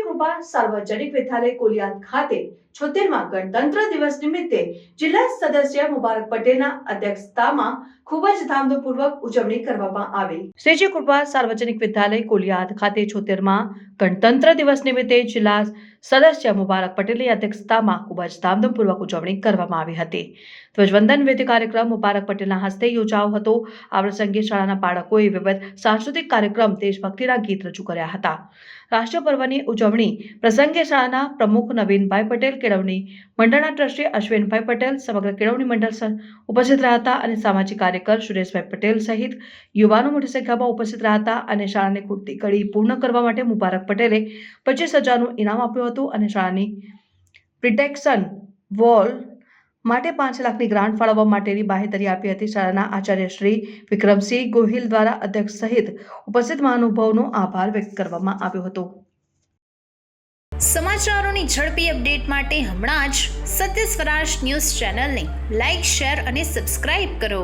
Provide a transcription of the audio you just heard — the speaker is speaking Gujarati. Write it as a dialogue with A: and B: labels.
A: કૃપા સાર્વજનિક વિદ્યાલય કોલિયાદ ખાતે છોતેરમાં ગણતંત્ર દિવસ નિમિત્તે જિલ્લા સદસ્ય મુબારક પટેલના અધ્યક્ષતામાં ખૂબ જ ધામધૂમપૂર્વક ઉજવણી કરવામાં આવી. શ્રીજી કૃપા સાર્વજનિક વિદ્યાલય કોલિયાદ ખાતે છોતેરમાં ગણતંત્ર દિવસ નિમિત્તે જિલ્લા સદસ્ય મુબારક પટેલની અધ્યક્ષતામાં ખૂબ જ ધામધૂમપૂર્વક ઉજવણી કરવામાં આવી હતી. ધ્વજવંદન વિધિ કાર્યક્રમ મુબારક પટેલના હસ્તે યોજાયો હતો. આ પ્રસંગે શાળાના બાળકોએ વિવિધ સાંસ્કૃતિક કાર્યક્રમ દેશભક્તિના ગીત રજૂ કર્યા હતા. રાષ્ટ્રીય પર્વની ઉજવણી પ્રસંગે શાળાના પ્રમુખ નવીનભાઈ પટેલ, કેળવણી મંડળના ટ્રસ્ટી અશ્વિનભાઈ પટેલ, સમગ્ર કેળવણી મંડળ ઉપસ્થિત રહ્યા હતા અને સામાજિક કાર્યકર સુરેશભાઈ પટેલ સહિત યુવાનો મોટી સંખ્યામાં ઉપસ્થિત રહ્યા હતા અને શાળાને ખૂટતી કડી પૂર્ણ કરવા માટે મુબારક પટેલે પચીસ હજારનું ઇનામ આપ્યું હતું. અને શાળાની પ્રિટેક્શન વોલ માટે પાંચ લાખની ગ્રાન્ટ ફાળવવા માટેની બાહેતરી આપી હતી શાળાના આચાર્ય શ્રી વિક્રમસિંહ ગોહિલ દ્વારા અધ્યક્ષ સહિત ઉપસ્થિત મહાનુભાવનો આભાર વ્યક્ત કરવામાં આવ્યો હતો.
B: સમાચારોની ઝડપી અપડેટ માટે હમણાં જ સત્ય સ્વરાજ ન્યૂઝ ચેનલને લાઇક શેર અને સબસ્ક્રાઇબ કરો.